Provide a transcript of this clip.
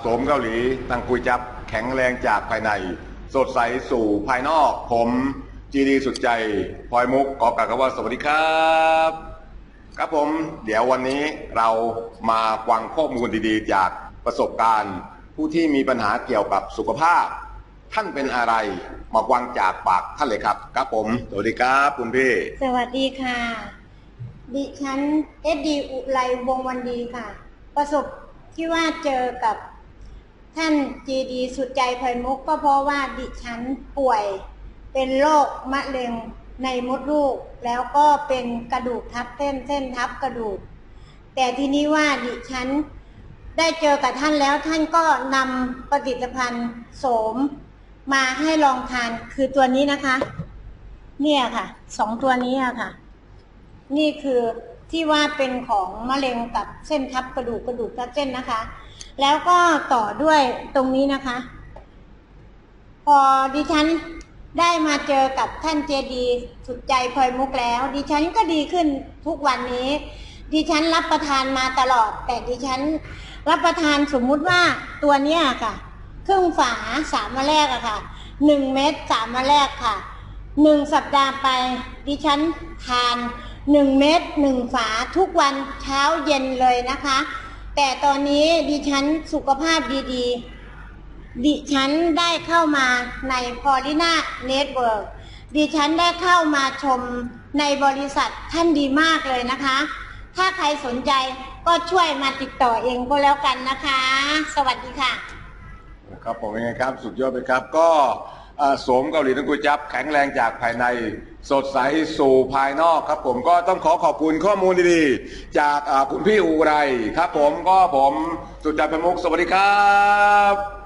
โสมเกาหลีตังคุยจับแข็งแรงจากภายใน สดใสสู่ภายนอก ผมจีดีสุดใจพลอยมุกขอกล่าวคำว่าสวัสดีครับ ครับผม เดี๋ยววันนี้เรามาฟังข้อมูลดีๆ จากประสบการณ์ ผู้ที่มีปัญหาเกี่ยวกับสุขภาพ ท่านเป็นอะไร มาฟังจากปากท่านเลยครับ ครับผม สวัสดีครับคุณพี่ สวัสดีค่ะ ดิฉันเอสดีอุไรวงวันดีค่ะ ประสบที่ว่าเจอกับ ท่านจีดีสุดใจเพลินมุกก็เพราะว่าดิฉันป่วยเป็นโรคมะเร็งในมดลูก แล้วก็เป็นกระดูกทับเส้นเส้นทับกระดูก แต่ทีนี้ว่าดิฉันได้เจอกับท่านแล้วท่านก็นำผลิตภัณฑ์โสมมาให้ลองทานคือตัวนี้นะคะ เนี่ยค่ะสองตัวนี้อะค่ะ นี่คือ ที่ว่าเป็นของมะเร็งกับเส้นทับกระดูกกระดูกทับเส้นนะคะ แล้วก็ต่อด้วยตรงนี้นะคะ พอดิฉันได้มาเจอกับท่านเจดีสุดใจพลอยมุกแล้ว ดิฉันก็ดีขึ้นทุกวันนี้ ดิฉันรับประทานมาตลอด แต่ดิฉันรับประทานสมมุติว่าตัวเนี้ยค่ะ ครึ่งฝาสามวันแรกอะค่ะหนึ่งเม็ดสามวันแรกค่ะหนึ่งสัปดาห์ไป ดิฉันทาน หนึ่งเม็ดหนึ่งฝาทุกวันเช้าเย็นเลยนะคะ แต่ตอนนี้ดิฉันสุขภาพดีๆ ดิฉันได้เข้ามาในพอลิน่าเน็ตเวิร์กดิฉันได้เข้ามาชมในบริษัทท่านดีมากเลยนะคะ ถ้าใครสนใจก็ช่วยมาติดต่อเองก็แล้วกันนะคะ สวัสดีค่ะครับผมเป็นไงครับ สุดยอดไปครับก็ สมเกาหลีทั้งกุยจับแข็งแรงจากภายใน สดใสสู่ภายนอกครับผมก็ต้องขอขอบคุณข้อมูลดีๆ จากคุณพี่อูไรครับผมก็ผมสุดใจประมุกสวัสดีครับ